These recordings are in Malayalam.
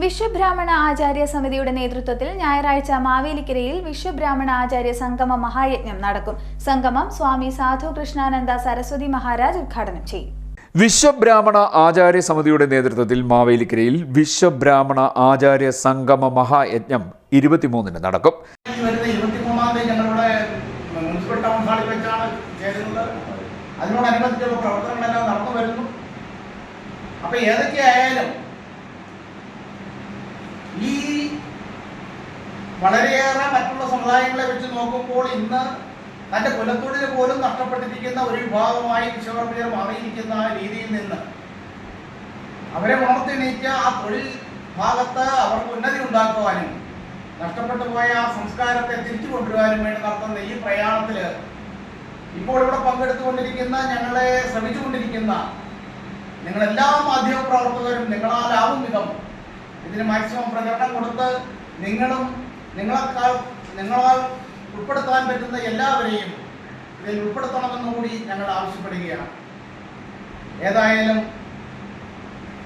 വിശ്വബ്രാഹ്മണ ആചാര്യ സമിതിയുടെ നേതൃത്വത്തിൽ ഞായറാഴ്ച മാവേലിക്കരയിൽ വിശ്വബ്രാഹ്മണ ആചാര്യ സംഗമ മഹായജ്ഞം നടക്കും. സംഗമം സ്വാമി സാധു കൃഷ്ണാനന്ദ സരസ്വതി മഹാരാജ് ഉദ്ഘാടനം ചെയ്യും. വിശ്വബ്രാഹ്മണ ആചാര്യ സമിതിയുടെ നേതൃത്വത്തിൽ മാവേലിക്കരയിൽ വിശ്വബ്രാഹ്മണ ആചാര്യ സംഗമ മഹായജ്ഞം ഇരുപത്തിമൂന്നിന് നടക്കും. ഈ വരുന്ന തീയതി ഞങ്ങളുടെ മുനിസിപ്പൽ ടൗൺ ഹാളിൽ വെച്ചാണ് ചേരുന്നത്. അതിനോടനുബന്ധിച്ചുള്ള പ്രവർത്തനങ്ങളെല്ലാം നടന്നു വരുന്നു. അപ്പൊ ഏതൊക്കെയായാലും ഈ വളരെയേറെ മറ്റുള്ള സമുദായങ്ങളെ വെച്ച് നോക്കുമ്പോൾ ഇന്ന് തന്റെ കുലത്തൊഴിൽ പോലും നഷ്ടപ്പെട്ടിരിക്കുന്ന ഒരു വിഭാഗമായി വിശ്വകർമ്മീയർ മാറിയിരിക്കുന്ന രീതിയിൽ നിന്ന് അവരെ ഉണർത്തിണീറ്റ് ആ തൊഴിൽ ഭാഗത്ത് അവർക്ക് ഉന്നതി ഉണ്ടാക്കുവാനും നഷ്ടപ്പെട്ടു പോയ ആ സംസ്കാരത്തെ തിരിച്ചു കൊണ്ടുവരാനും വേണ്ടി നടത്തുന്ന ഈ പ്രയാണത്തിൽ ഇപ്പോൾ ഇവിടെ പങ്കെടുത്തുകൊണ്ടിരിക്കുന്ന ഞങ്ങളെ ശ്രമിച്ചുകൊണ്ടിരിക്കുന്ന നിങ്ങളെല്ലാ മാധ്യമ പ്രവർത്തകരും നിങ്ങളാലാവും വിധം ഇതിന് മാക്സിമം പ്രചരണം കൊടുത്ത് നിങ്ങളും നിങ്ങളെക്കാൾ നിങ്ങളാൽ ഉൾപ്പെടുത്താൻ പറ്റുന്ന എല്ലാവരെയും ഇതിൽ ഉൾപ്പെടുത്തണമെന്ന് കൂടി ഞങ്ങൾ ആവശ്യപ്പെടുകയാണ്. ഏതായാലും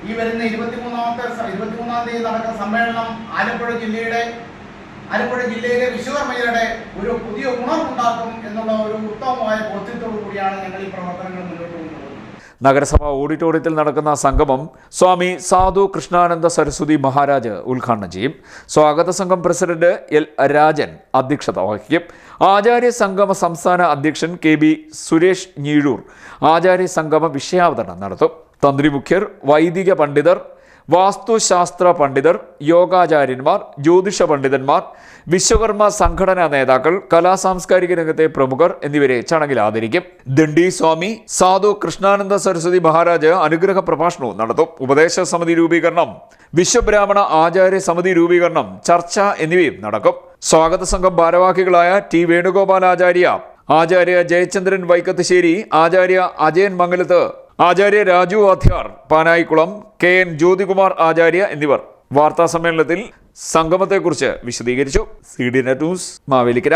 ഈ വരുന്ന ഇരുപത്തിമൂന്നാമത്തെ ഇരുപത്തിമൂന്നാം തീയതി നടക്കുന്ന സമ്മേളനം ആലപ്പുഴ ജില്ലയുടെ ആലപ്പുഴ ജില്ലയിലെ വിശ്വകർമ്മയുടെ ഒരു പുതിയ ഉണർവുണ്ടാക്കും എന്നുള്ള ഒരു ഉത്തമമായ ബോധ്യത്തോടു കൂടിയാണ് ഞങ്ങൾ ഈ പ്രവർത്തനങ്ങൾ മുന്നോട്ട് നഗരസഭ ഓഡിറ്റോറിയത്തിൽ നടക്കുന്ന സംഗമം സ്വാമി സാധു കൃഷ്ണാനന്ദ സരസ്വതി മഹാരാജ് ഉദ്ഘാടനം ചെയ്യും. സ്വാഗത സംഘം പ്രസിഡന്റ് എൽ രാജൻ അധ്യക്ഷത വഹിക്കും. ആചാര്യ സംഗമ സംസ്ഥാന അധ്യക്ഷൻ കെ ബി സുരേഷ് ഞീഴൂർ ആചാര്യ സംഗമ വിഷയാവതരണം നടത്തും. തന്ത്രി മുഖ്യർ വൈദിക പണ്ഡിതർ വാസ്തുശാസ്ത്ര പണ്ഡിതർ യോഗാചാര്യന്മാർ ജ്യോതിഷ പണ്ഡിതന്മാർ വിശ്വകർമ്മ സംഘടനാ നേതാക്കൾ കലാ സാംസ്കാരിക രംഗത്തെ പ്രമുഖർ എന്നിവരെ ചടങ്ങിൽ ആദരിക്കും. ദണ്ഡി സ്വാമി സാധു കൃഷ്ണാനന്ദ സരസ്വതി മഹാരാജ് അനുഗ്രഹ പ്രഭാഷണവും നടത്തും. ഉപദേശ സമിതി രൂപീകരണം വിശ്വബ്രാഹ്മണ ആചാര്യ സമിതി രൂപീകരണം ചർച്ച എന്നിവയും നടക്കും. സ്വാഗത സംഘം ഭാരവാഹികളായ T Venugopal Acharya Acharya Jayachandran Vaikkathusseri Acharya Ajayan Mangalath Acharya Raju Adhyar Panayikulam K N Jyothikumar Acharya എന്നിവർ വാർത്താ സമ്മേളനത്തിൽ സംഗമത്തെക്കുറിച്ച് വിശദീകരിച്ചു. C D net news Mavelikkara.